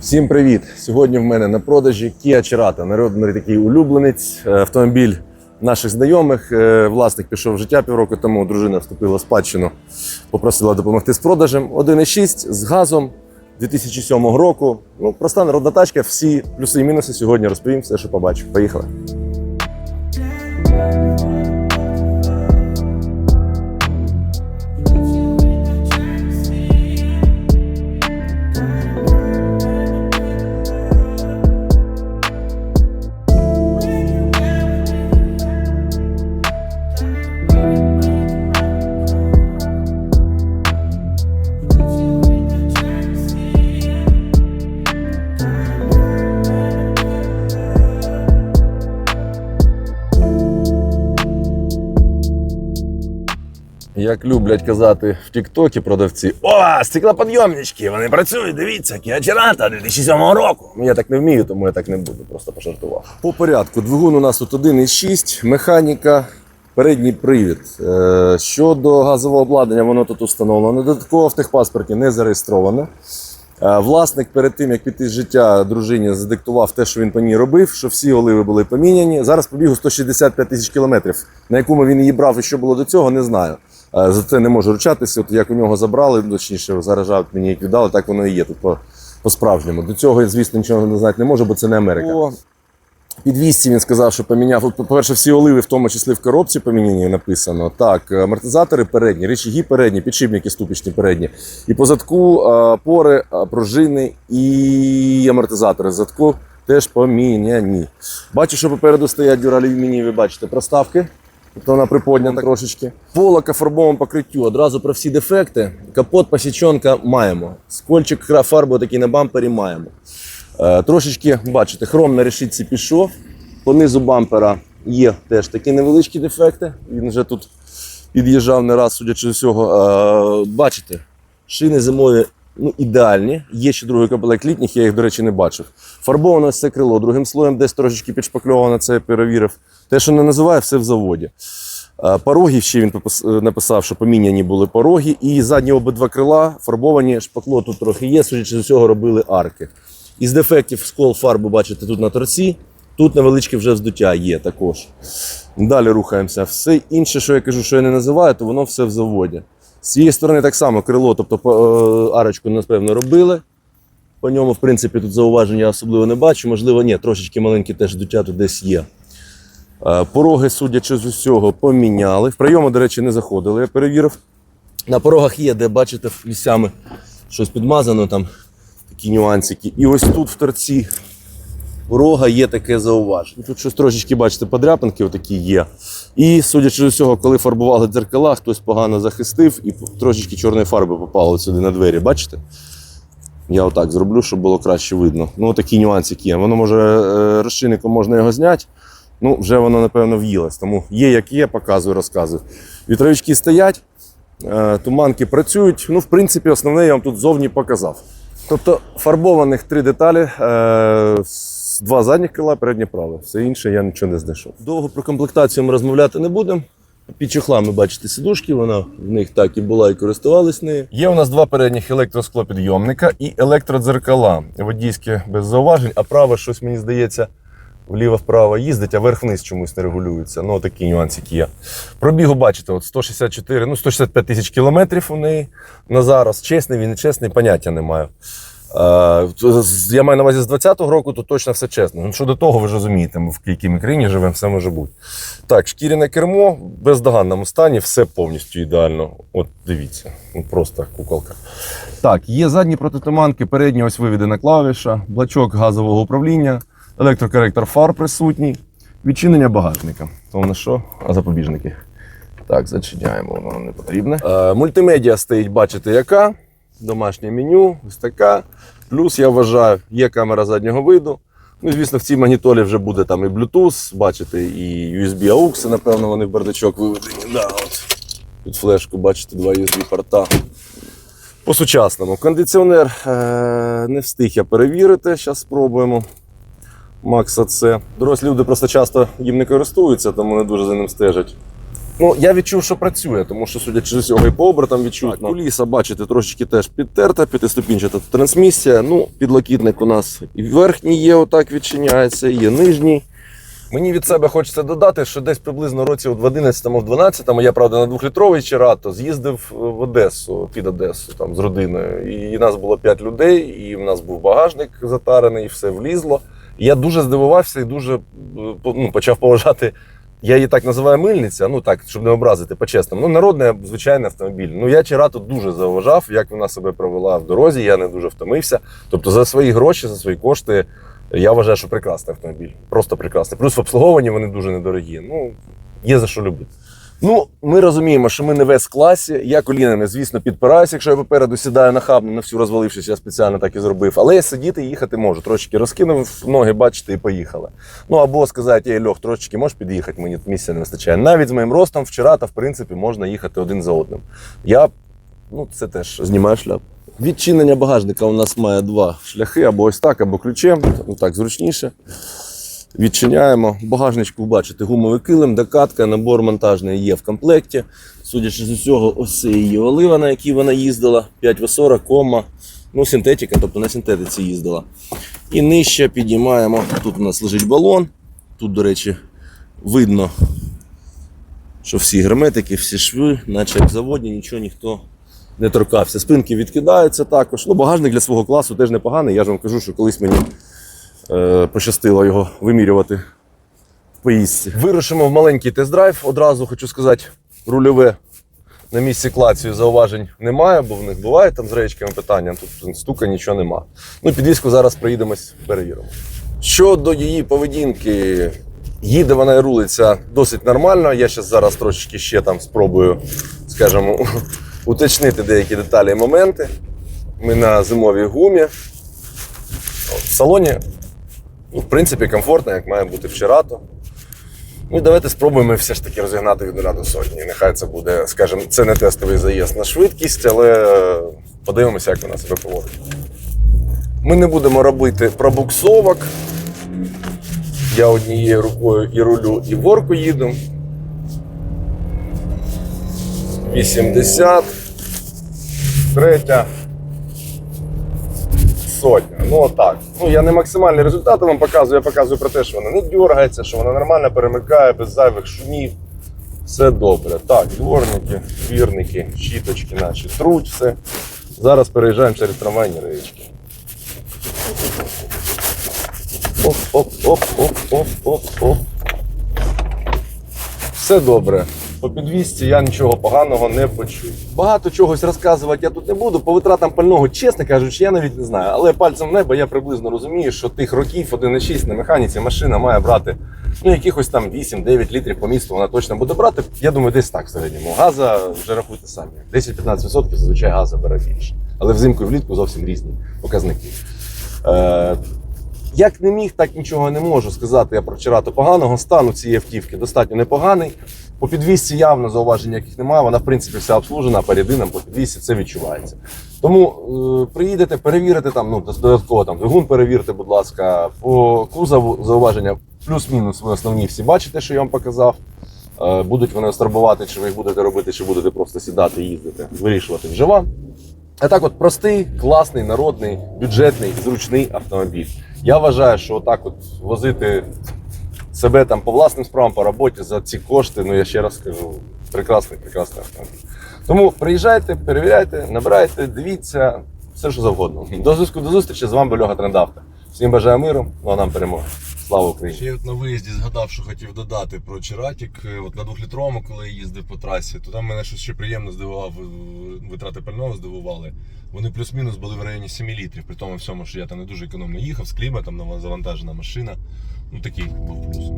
Всім привіт! Сьогодні в мене на продажі Kia Cerato, народний такий улюбленець, е, автомобіль наших знайомих. Е, Власник пішов в життя півроку тому, дружина вступила в спадщину, попросила допомогти з продажем. 1,6 з газом 2007 року. Ну, проста народна тачка, всі плюси і мінуси сьогодні розповім все, що побачив. Поїхали. Як люблять казати в Тіктокі продавці: О, стеклоподйомнички! Вони працюють, дивіться, Cerato 2007 року. Ну, Я так не вмію, тому я так не буду, просто пожартував. По порядку, двигун у нас тут 1,6, механіка, передній привід. Е, Щодо газового обладнання, воно тут установлено. Додатково в техпаспорті не зареєстровано. Е, Власник перед тим, як піти з життя дружині, задиктував те, що він по ній робив, що всі оливи були поміняні. Зараз побігу 165 тисяч кілометрів. На якому він її брав і що було до цього, не знаю. Е, За це не можу ручатися. От як у нього забрали, точніше, заражав мені як віддали, так воно і є тут по, по-справжньому. До цього звісно, нічого не знати не можу, бо це не Америка. По підвісці він сказав, що поміняв. По-перше, всі оливи, в тому числі в коробці поміняні, написано. Так, амортизатори передні, речаги передні, підшипники ступічні передні. І по задку е, пори, е, пружини і амортизатори задку теж поміняні. Бачу, що попереду стоять дюралюмінієві, бачите, проставки. Тобто вона приподнята трошечки. Полока фарбовому покриттю. Одразу про всі дефекти. Капот, посічонка маємо. Скольчик фарби такий на бампері маємо. Е, трошечки, бачите, хром на решітці пішов. По низу бампера є теж такі невеличкі дефекти. Він вже тут під'їжджав не раз, судячи з усього. Е, бачите, шини зимові ну, ідеальні. Є ще другий комплект літніх, я їх, до речі, не бачив. Фарбовано це крило другим слоєм, десь трошечки підшпакльовано, це я перевірив. Те, що не називає, все в заводі. Е, Пороги ще він е, написав, що поміняні були пороги, і задні обидва крила фарбовані, шпакло тут трохи є, судячи з усього, робили арки. Із дефектів скол фарби бачите тут на торці. Тут невеличке вже вздуття є також. Далі рухаємося. Все інше, що я кажу, що я не називаю, то воно все в заводі. З цієї сторони так само крило, тобто е, арочку, напевно, робили. По ньому, в принципі, тут зауваження особливо не бачу. Можливо, ні, трошечки маленькі теж вздуття тут десь є. Е, Пороги, судячи з усього, поміняли. В прийому, до речі, не заходили, я перевірив. На порогах є, де бачите, місцями щось підмазано, там такі нюансики. І ось тут в торці порога є таке зауваження. Тут щось трошечки, бачите, подряпинки отакі є. І, судячи з усього, коли фарбували дзеркала, хтось погано захистив і трошечки чорної фарби попало сюди на двері. Бачите? Я отак зроблю, щоб було краще видно. Ну, такі нюансики є. Воно може е, розчинником можна його зняти. Ну, вже воно, напевно, в'їлось. Тому є, як є, показую, розказую. Вітровички стоять, е, туманки працюють. Ну, в принципі, основне я вам тут зовні показав. Тобто фарбованих три деталі, е, два задніх крила, переднє праве. Все інше я нічого не знайшов. Довго про комплектацію ми розмовляти не будемо. Під чохлами бачите сидушки, вона в них так і була, і користувались нею. Є у нас два передніх електросклопідйомника і електродзеркала. Водійське без зауважень, а праве щось мені здається вліво-вправо їздить, а верх-вниз чомусь не регулюється. Ну, такі нюансики є. Пробігу бачите, от 164, ну 165 тисяч кілометрів у неї на зараз. Чесний він, не чесний, поняття не маю. З- я маю на увазі з 20-го року, то точно все чесно. Ну, щодо того, ви ж розумієте, ми в якій ми країні живемо, все може бути. Так, шкіряне кермо в бездоганному стані, все повністю ідеально. От дивіться, ну, просто куколка. Так, є задні протитуманки, передні ось виведена клавіша, блачок газового управління, електрокоректор фар присутній, відчинення багажника. То на що? А запобіжники. Так, зачиняємо, воно не потрібне. Е, мультимедіа стоїть, бачите, яка. Домашнє меню, ось така. Плюс, я вважаю, є камера заднього виду. Ну, звісно, в цій магнітолі вже буде там і Bluetooth, бачите, і USB AUX, напевно, вони в бардачок виведені. Да, от. Тут флешку, бачите, два USB-порта. По-сучасному. Кондиціонер е- не встиг я перевірити. Зараз спробуємо. Макса це. Дорослі люди просто часто їм не користуються, тому не дуже за ним стежать. Ну, я відчув, що працює, тому що, судячи з усього, і по обертам відчув. Так, куліса, бачите, трошечки теж підтерта, п'ятиступінчата трансмісія. Ну, підлокітник у нас і верхній є, отак відчиняється, і є нижній. Мені від себе хочеться додати, що десь приблизно році в 11-му, в 12-му, я правда на двохлітровий Чирато з'їздив в Одесу під Одесу там з родиною. І нас було 5 людей, і в нас був багажник затарений, і все влізло. І я дуже здивувався і дуже е, ну, почав поважати. Я її так називаю мильниця, ну так, щоб не образити по-чесному. Ну, народний звичайний автомобіль. Ну я Чирату дуже зауважав, як вона себе провела в дорозі. Я не дуже втомився. Тобто за свої гроші, за свої кошти. Я вважаю, що прекрасний автомобіль. Просто прекрасний. Плюс в обслуговуванні вони дуже недорогі. Ну, є за що любити. Ну, ми розуміємо, що ми не в С-класі. Я колінами, звісно, підпираюся, якщо я попереду сідаю нахабно, на всю розвалившись, я спеціально так і зробив. Але я сидіти і їхати можу. Трошечки розкинув ноги, бачите, і поїхали. Ну або сказати, ей, Льох, трошечки можеш під'їхати, мені місця не вистачає. Навіть з моїм ростом вчора, та в принципі, можна їхати один за одним. Я ну, це теж знімаю шляп. Відчинення багажника у нас має два шляхи, або ось так, або ключем. Ну так зручніше. Відчиняємо. Багажничку бачите гумовий килим, докатка, набор монтажний є в комплекті. Судячи з усього, ось це її олива, на якій вона їздила. 5В40, кома. Ну, синтетика, тобто на синтетиці їздила. І нижче підіймаємо. Тут у нас лежить балон. Тут, до речі, видно, що всі герметики, всі шви, наче як заводні, нічого ніхто не торкався. Спинки відкидаються також. Ну, багажник для свого класу теж непоганий. Я ж вам кажу, що колись мені е, пощастило його вимірювати в поїздці. Вирушимо в маленький тест-драйв. Одразу хочу сказати, рульове на місці клацію зауважень немає, бо в них буває там з речками питання. Тут стука нічого нема. Ну, підвізку зараз приїдемось, перевіримо. Щодо її поведінки, їде вона і рулиться досить нормально. Я зараз зараз трошечки ще там спробую, скажімо, уточнити деякі деталі і моменти. Ми на зимовій гумі. В салоні, в принципі, комфортно, як має бути вчора-то. Ну, і давайте спробуємо все ж таки розігнати від нуля до сотні. Нехай це буде, скажімо, це не тестовий заїзд на швидкість, але е, подивимося, як вона себе поводить. Ми не будемо робити пробуксовок. Я однією рукою і рулю, і ворку їду. 80. Третя. Сотня. Ну отак. Ну я не максимальні результати вам показую, я показую про те, що вона не дергається, що вона нормально перемикає без зайвих шумів. Все добре. Так, дворники, двірники, щіточки наші труть все. Зараз переїжджаємо через трамвайні речки. Оп, оп, оп, оп, оп, оп, оп. Все добре. По підвісці я нічого поганого не почув. Багато чогось розказувати я тут не буду. По витратам пального, чесно кажучи, я навіть не знаю. Але пальцем в небо я приблизно розумію, що тих років 1,6 на механіці машина має брати ну, якихось там 8-9 літрів по місту вона точно буде брати. Я думаю, десь так в середньому. Газа вже рахуйте самі. 10-15% зазвичай газа бере більше. Але взимку і влітку зовсім різні показники. Е, як не міг, так нічого не можу сказати я про Чирато поганого. Стану цієї автівки достатньо непоганий. По підвісці явно зауважень яких немає. Вона, в принципі, вся обслужена по рядинам, по підвісці це відчувається. Тому е, приїдете, перевірите там, ну, додатково там двигун перевірте, будь ласка, по кузову зауваження плюс-мінус ви основні всі бачите, що я вам показав. Е, будуть вони остарбувати, чи ви їх будете робити, чи будете просто сідати їздити, вирішувати вже вам. А так, от простий, класний, народний, бюджетний, зручний автомобіль. Я вважаю, що отак от возити себе там по власним справам, по роботі за ці кошти, ну я ще раз скажу, прекрасний, прекрасний автомобіль. Тому приїжджайте, перевіряйте, набирайте, дивіться, все що завгодно. До зв'язку, до зустрічі. З вами Льога Трендавта. Всім бажаю миру, ну а нам перемоги. Слава Україні! Ще от на виїзді згадав, що хотів додати про Чиратік. Е, от на двохлітровому, коли я їздив по трасі, то там мене щось ще приємно здивував, е, витрати пального здивували. Вони плюс-мінус були в районі 7 літрів, при тому всьому, що я там не дуже економно їхав, з кліматом завантажена машина. Ну такий був плюс.